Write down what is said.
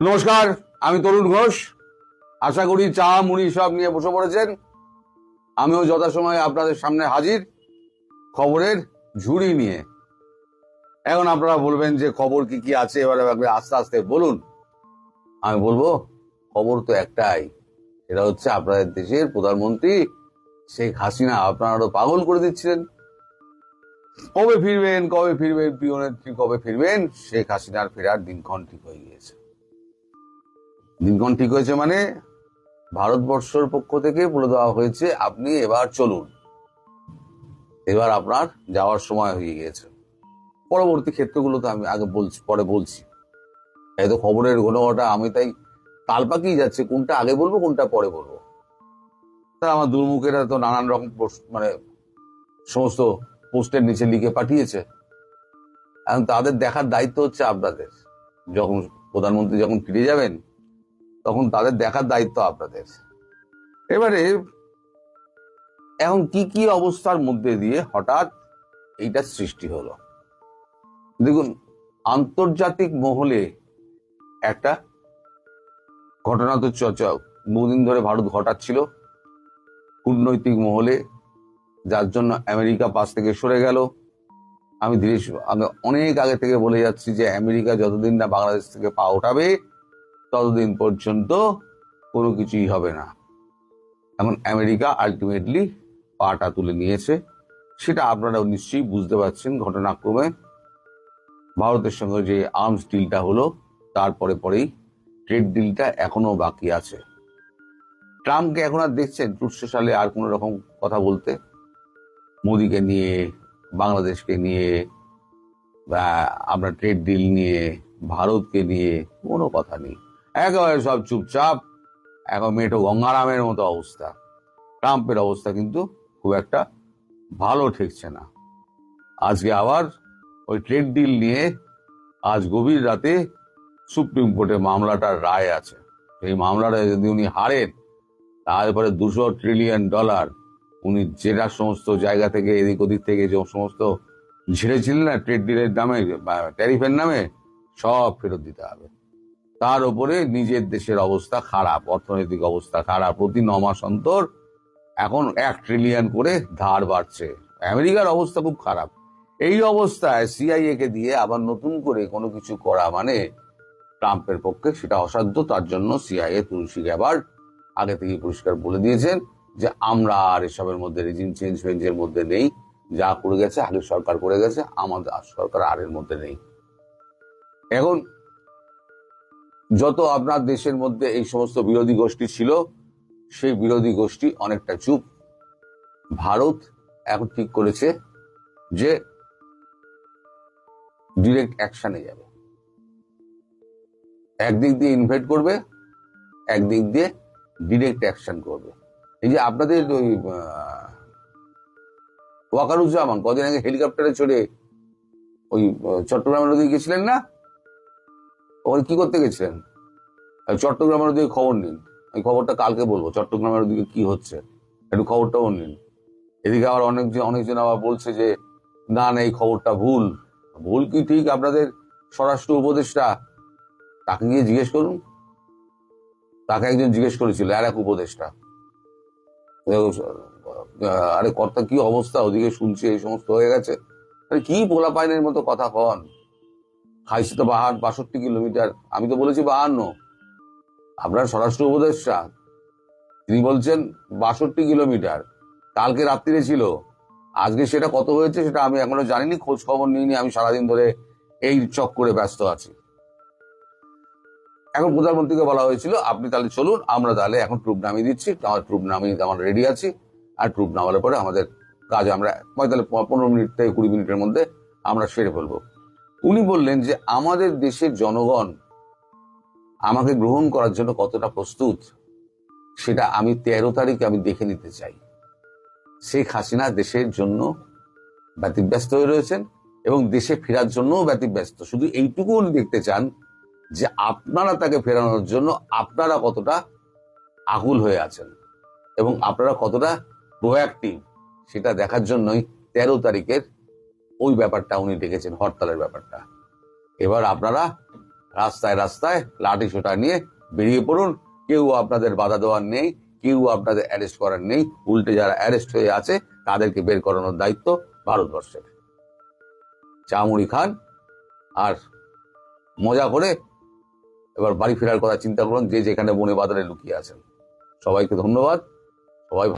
নমস্কার, আমি তরুণ ঘোষ। আশা করি চা, মুড়ি সব নিয়ে বসে পড়েছেন। আমিও যথাসময়ে আপনাদের সামনে হাজির খবরের ঝুড়ি নিয়ে। এখন আপনারা বলবেন যে খবর কি কি আছে? এবারে আস্তে আস্তে বলুন। আমি বলব, খবর তো একটাই। এটা হচ্ছে আপনাদের দেশের প্রধানমন্ত্রী শেখ হাসিনা আপনারা আরও পাগল করে দিচ্ছিলেন। কবে ফিরবেন কবে ফিরবেন, প্রিয় নেত্রী, কবে ফিরবেন? শেখ হাসিনার ফেরার দিনক্ষণ ঠিক হয়ে গিয়েছে। দিনক্ষণ ঠিক হয়েছে মানে ভারতবর্ষের পক্ষ থেকে বলে দেওয়া হয়েছে, আপনি এবার চলুন। এবার আপনার যাওয়ার সময় হয়ে গিয়েছে। পরবর্তী ক্ষেত্রগুলো তো আমি আগে বলছি, পরে বলছি। এই তো খবরের ঘটনাটা আমি তাই তাল পাকিয়ে যাচ্ছে, কোনটা আগে বলব, কোনটা পরে বলব। তা আমার দুর্মুখেরা তো নানান রকম মানে সমস্ত পোস্টের নিচে লিখে পাঠিয়েছে। এখন তাদের দেখার দায়িত্ব হচ্ছে আপনাদের। যখন প্রধানমন্ত্রী যখন ফিরে যাবেন তখন তাদের দেখার দায়িত্ব আপনাদের। এবারে, এখন কি কি অবস্থার মধ্যে দিয়ে হঠাৎ এইটা সৃষ্টি হলো? দেখুন, আন্তর্জাতিক মহলে একটা ঘটনা তো চর্চা বহুদিন ধরে ভারত ঘটাচ্ছিল। কূটনৈতিক মহলে, যার জন্য আমেরিকা পাশ থেকে সরে গেল। আমি ধীরে, আমি অনেক আগে থেকে বলে যাচ্ছি যে আমেরিকা যতদিন না বাংলাদেশ থেকে পা ওঠাবে ততদিন পর্যন্ত কোনো কিছুই হবে না। এখন আমেরিকা আলটিমেটলি পাটা তুলে নিয়েছে, সেটা আপনারাও নিশ্চয়ই বুঝতে পারছেন ঘটনাক্রমে। ভারতের সঙ্গে যে আর্মস ডিলটা হলো, তারপরে পরেই ট্রেড ডিলটা এখনও বাকি আছে। ট্রাম্পকে এখন আর দেখছেন টুটসো সালে আর কোনো রকম কথা বলতে। মোদিকে নিয়ে, বাংলাদেশকে নিয়ে আমরা ট্রেড ডিল নিয়ে, ভারতকে নিয়ে কোনো কথা নেই। একেবারে সব চুপচাপ, এখন মেটো গঙ্গারামের মতো অবস্থা। ট্রাম্পের অবস্থা কিন্তু খুব একটা ভালো ঠেকছে না। আজকে আবার ওই ট্রেড ডিল নিয়ে আজ গভীর রাতে সুপ্রিম কোর্টে মামলাটার রায় আছে। এই মামলাটা যদি উনি হারেন, তারপরে দুশো ট্রিলিয়ন ডলার উনি যেটা সমস্ত জায়গা থেকে এদিক ওদিক থেকে যে সমস্ত ঝেড়েছিলেন না ট্রেড ডিলের নামে ট্যারিফের নামে, সব ফেরত দিতে হবে। তার উপরে নিজের দেশের অবস্থা খারাপ, অর্থনৈতিক অবস্থা খারাপ। প্রতি ন মাস অন্তর এখন এক ট্রিলিয়ন করে ধার বাড়ছে। আমেরিকার অবস্থা খুব খারাপ। এই অবস্থায় সিআইএ কে দিয়ে আবার নতুন করে কোনো কিছু করা মানে ট্রাম্পের পক্ষে সেটা অসাধ্য। তার জন্য সিআইএ তুলসী গ্যাবার্ড আগে থেকে পরিষ্কার বলে দিয়েছেন যে আমরা আর এসবের মধ্যে রেজিম চেঞ্জ ফেঞ্জের মধ্যে নেই। যা করে গেছে আগের সরকার করে গেছে, আমাদের সরকার আর এর মধ্যে নেই। এখন যত আপনার দেশের মধ্যে এই সমস্ত বিরোধী গোষ্ঠী ছিল, সেই বিরোধী গোষ্ঠী অনেকটা চুপ। ভারত এখন ঠিক করেছে যে ডিরেক্ট অ্যাকশনে যাবে। একদিক দিয়ে ইনভাইট করবে, একদিক দিয়ে ডিরেক্ট অ্যাকশন করবে। এই যে আপনাদের ওই ওয়াকারুজ্জামান, কদিন আগে হেলিকপ্টারে চড়ে ওই চট্টগ্রামের নদী গেছিলেন না? ওখানে কি করতে গেছিলেন? চট্টগ্রামের ওদিকে খবর নিন। আমি খবরটা কালকে বলব, চট্টগ্রামের ওদিকে কি হচ্ছে, একটু খবরটাও নিন। এদিকে আবার অনেকজন অনেকজন আবার বলছে যে, না না, এই খবরটা ভুল। ভুল কি ঠিক? আপনাদের স্বরাষ্ট্র উপদেষ্টা তাকে গিয়ে জিজ্ঞেস করুন। তাকে একজন জিজ্ঞেস করেছিল, আর এক উপদেষ্টা। আরে কর্তা, কি অবস্থা? ওদিকে শুনছি এই সমস্ত হয়ে গেছে। আরে কি পোলা পাইনের মতো কথা কন? খাইছে তো বাহান বাষট্টি কিলোমিটার। আমি তো বলেছি বাহান্ন। আপনার স্বরাষ্ট্র উপদেষ্টা, তিনি বলছেন বাষট্টি কিলোমিটার। কালকে রাত্রিরে ছিল। আজকে সেটা কত হয়েছে সেটা আমি এখনও জানিনি খোঁজ খবর নিইনি, আমি সারাদিন ধরে এই চক্করে ব্যস্ত আছি। এখন প্রধানমন্ত্রীকে বলা হয়েছিল, আপনি তাহলে চলুন, আমরা তাহলে এখন ট্রুপ নামিয়ে দিচ্ছি, আমার ট্রুপ নামিয়ে আমরা রেডি আছি। আর ট্রুপ নামানোর পরে আমাদের কাজ আমরা, পঁয়তাল্লিশ, পনেরো মিনিট থেকে কুড়ি মিনিটের মধ্যে আমরা সেরে ফেলব। উনি বললেন যে আমাদের দেশের জনগণ আমাকে গ্রহণ করার জন্য কতটা প্রস্তুত, সেটা আমি তেরো তারিখে আমি দেখে নিতে চাই। শেখ হাসিনা দেশের জন্য ব্যতিব্যস্ত হয়ে রয়েছেন এবং দেশে ফেরার জন্যও ব্যতিব্যস্ত। শুধু এইটুকু উনি দেখতে চান যে আপনারা তাকে ফেরানোর জন্য আপনারা কতটা আকুল হয়ে আছেন এবং আপনারা কতটা প্রোয়াক্টিভ সেটা দেখার জন্যই তেরো তারিখের ওই ব্যাপারটা উনি ডেকেছেন হরতালের ব্যাপারটা। এবার আপনারা রাস্তায় রাস্তায় লাঠি সোটা নিয়ে বেরিয়ে পড়ুন। কেউ আপনাদের বাধা দেওয়ার নেই, কেউ আপনাদের অ্যারেস্ট করার নেই। উল্টে যারা অ্যারেস্ট হয়ে আছে, তাদেরকে বের করানোর দায়িত্ব ভারতবর্ষের। চামুড়ি খান আর মজা করে এবার বাড়ি ফেরার কথা চিন্তা করুন, যে যেখানে বনে বাজারে লুকিয়ে আছেন। সবাইকে ধন্যবাদ। সবাই